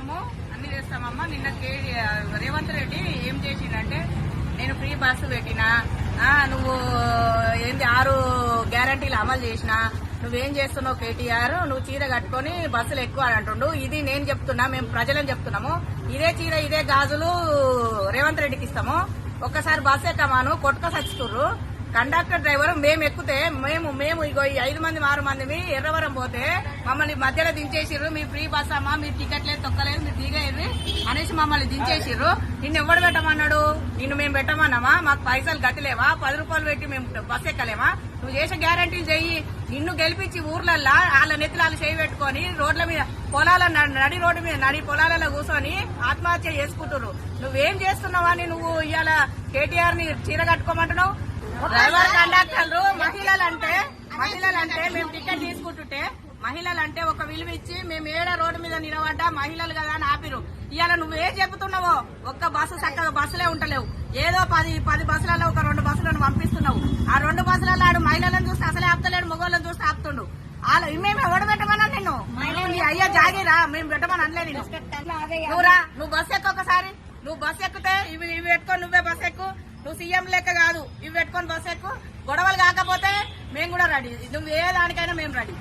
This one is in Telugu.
చేస్తాము అన్ని చేస్తామమ్మా. నిన్న కే రేవంత్ రెడ్డి ఏం చేసిందంటే నేను ఫ్రీ బస్సు పెట్టినా నువ్వు ఏంది ఆరు గ్యారంటీలు అమలు చేసినా నువ్వేం చేస్తున్నావు కేటీఆర్? నువ్వు చీర కట్టుకొని బస్సులు ఎక్కువ అని అంటుండు. ఇది నేను చెప్తున్నా మేము ప్రజలను చెప్తున్నాము. ఇదే చీర ఇదే గాజులు రేవంత్ రెడ్డికి ఇస్తాము. ఒక్కసారి బస్సు ఎక్కమాను కొట్టుక సచ్చుతుర్రు కండక్టర్ డ్రైవర్ మేము ఎక్కితే మేము మేము ఇగో ఈ ఐదు మంది ఆరు మంది ఎర్రవరం పోతే మమ్మల్ని మధ్యలో దించేసిర్రు. మీ ఫ్రీ బస్ అమ్మా మీరు టికెట్ లేదు తొక్కలేదు మీరు దిగేది అనేసి మమ్మల్ని దించేసిర్రు. నిన్ను ఎవడు పెట్టమన్నాడు? నిన్ను మేము పెట్టమన్నామా? మాకు పైసలు కట్టలేవా పది రూపాయలు పెట్టి మేము బస్ ఎక్కలేమా? నువ్వు చేసే గ్యారంటీలు చెయ్యి. నిన్ను గెలిపించి ఊర్లల్లా వాళ్ళ నెత్తులు చేయి పెట్టుకొని రోడ్ల మీద పొలాల న- నడి రోడ్డు మీద నడి పొలాలలో కూర్చొని ఆత్మహత్య చేసుకుంటున్నారు నువ్వేం చేస్తున్నావా నువ్వు ఇవాళ కేటీఆర్ని చీర కట్టుకోమంటున్నావు? డ్రైవర్ కండక్టర్లు మహిళలంటే మహిళలంటే మేము టికెట్ తీసుకుంటుంటే మహిళలంటే ఒక విలువ ఇచ్చి మేము ఏడ రోడ్డు మీద నిలబడ్డా మహిళలు కదా అని ఆపిరు ఇవాళ నువ్వేం చెబుతున్నావో? ఒక్క బస్సు చక్కగా బస్సులే ఉంటలేవు ఏదో పది పది బస్సులలో ఒక రెండు బస్సులను పంపిస్తున్నావు. ఆ రెండు బస్సులలో ఆడు మహిళలను చూస్తే అసలే ఆపుతలేడు మగవాళ్ళని చూస్తే ఆపుతుండు. వాళ్ళ మేము ఎవడు పెట్టమన్నా నిన్ను? అయ్యా జాగిరా మేము పెట్టమని అనలే నేను నువ్వురా నువ్వు బస్సు ఎక్కు ఒకసారి. నువ్వు బస్సు ఎక్కితే ఇవి ఇవి పెట్టుకొని నువ్వే బస్సు ఎక్కు. నువ్వు సీఎం లెక్క కాదు. ఇవి పెట్టుకొని బస్సు ఎక్కువ గొడవలు కాకపోతే మేము కూడా రెడీ నువ్వు ఏ దానికైనా మేము రెడీ